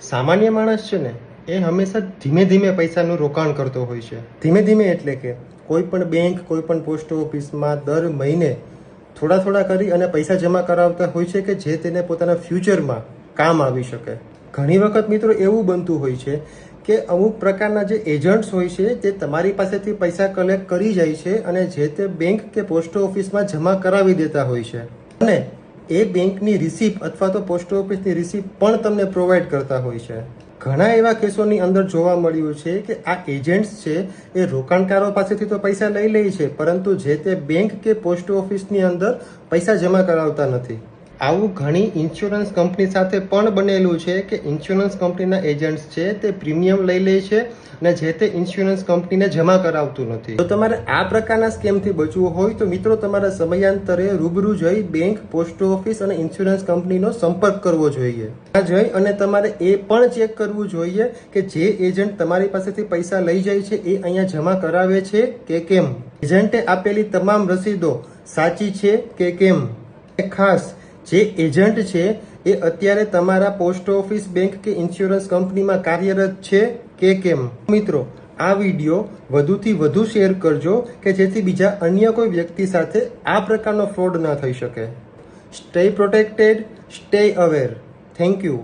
સામાન્ય માણસ છે ને, એ હંમેશા ધીમે ધીમે પૈસાનું રોકાણ કરતો હોય છે. ધીમે ધીમે એટલે કે કોઈ પણ બેંક, કોઈ પણ પોસ્ટ ઓફિસમાં દર મહિને થોડા થોડા કરી અને પૈસા જમા કરાવતા હોય છે કે જે તેને પોતાના ફ્યુચરમાં કામ આવી શકે. ઘણી વખત મિત્રો એવું બનતું હોય છે કે અમુક પ્રકારના જે એજન્ટ્સ હોય છે તે તમારી પાસેથી પૈસા કલેક્ટ કરી જાય છે અને જે તે બેંક કે પોસ્ટ ઓફિસમાં જમા કરાવી દેતા હોય છે. અને એ બેંકની રિસિપ્ટ અથવા તો પોસ્ટ ઓફિસની રિસિપ્ટ પણ તમને પ્રોવાઈડ કરતા હોય છે. ઘણા એવા કેસોની અંદર જોવા મળ્યું છે કે આ એજન્ટ્સ છે એ રોકાણકારો પાસેથી તો પૈસા લઈ લે છે, પરંતુ જે તે બેંક કે પોસ્ટ ઓફિસની અંદર પૈસા જમા કરાવતા નથી. આવું ઘણી ઇન્સ્યોરન્સ કંપની સાથે પણ બનેલું છે કે ઇન્સ્યોરન્સ કંપનીના એજન્ટ્સ છે તે પ્રીમિયમ લઈ લે છે અને જે તે ઇન્સ્યોરન્સ કંપનીને જમા કરાવતું નથી. તો તમારે આ પ્રકારના સ્કેમથી બચવું હોય તો મિત્રો તમારે સમયાંતરે રૂબરૂ જઈ બેંક પોસ્ટ ઓફિસ અને ઇન્સ્યોરન્સ કંપનીનો સંપર્ક કરવો જોઈએ. ત્યાં જઈ અને તમારે એ પણ ચેક કરવું જોઈએ કે જે એજન્ટ તમારી પાસેથી પૈસા લઈ જાય છે એ અહીંયા જમા કરાવે છે કે કેમ. એજન્ટે આપેલી તમામ રસીદો સાચી છે કે કેમ. ખાસ જે એજન્ટ છે, એ અત્યારે તમારા પોસ્ટ ઓફિસ બેંક કે ઇન્સ્યોરન્સ કંપનીમાં કાર્યરત છે કે કેમ? મિત્રો, આ વીડિયો વધુથી વધુ શેર કરજો કે જેથી બીજા અન્ય કોઈ વ્યક્તિ સાથે આ પ્રકારનો ફ્રોડ ન થઈ શકે. Stay protected stay aware thank you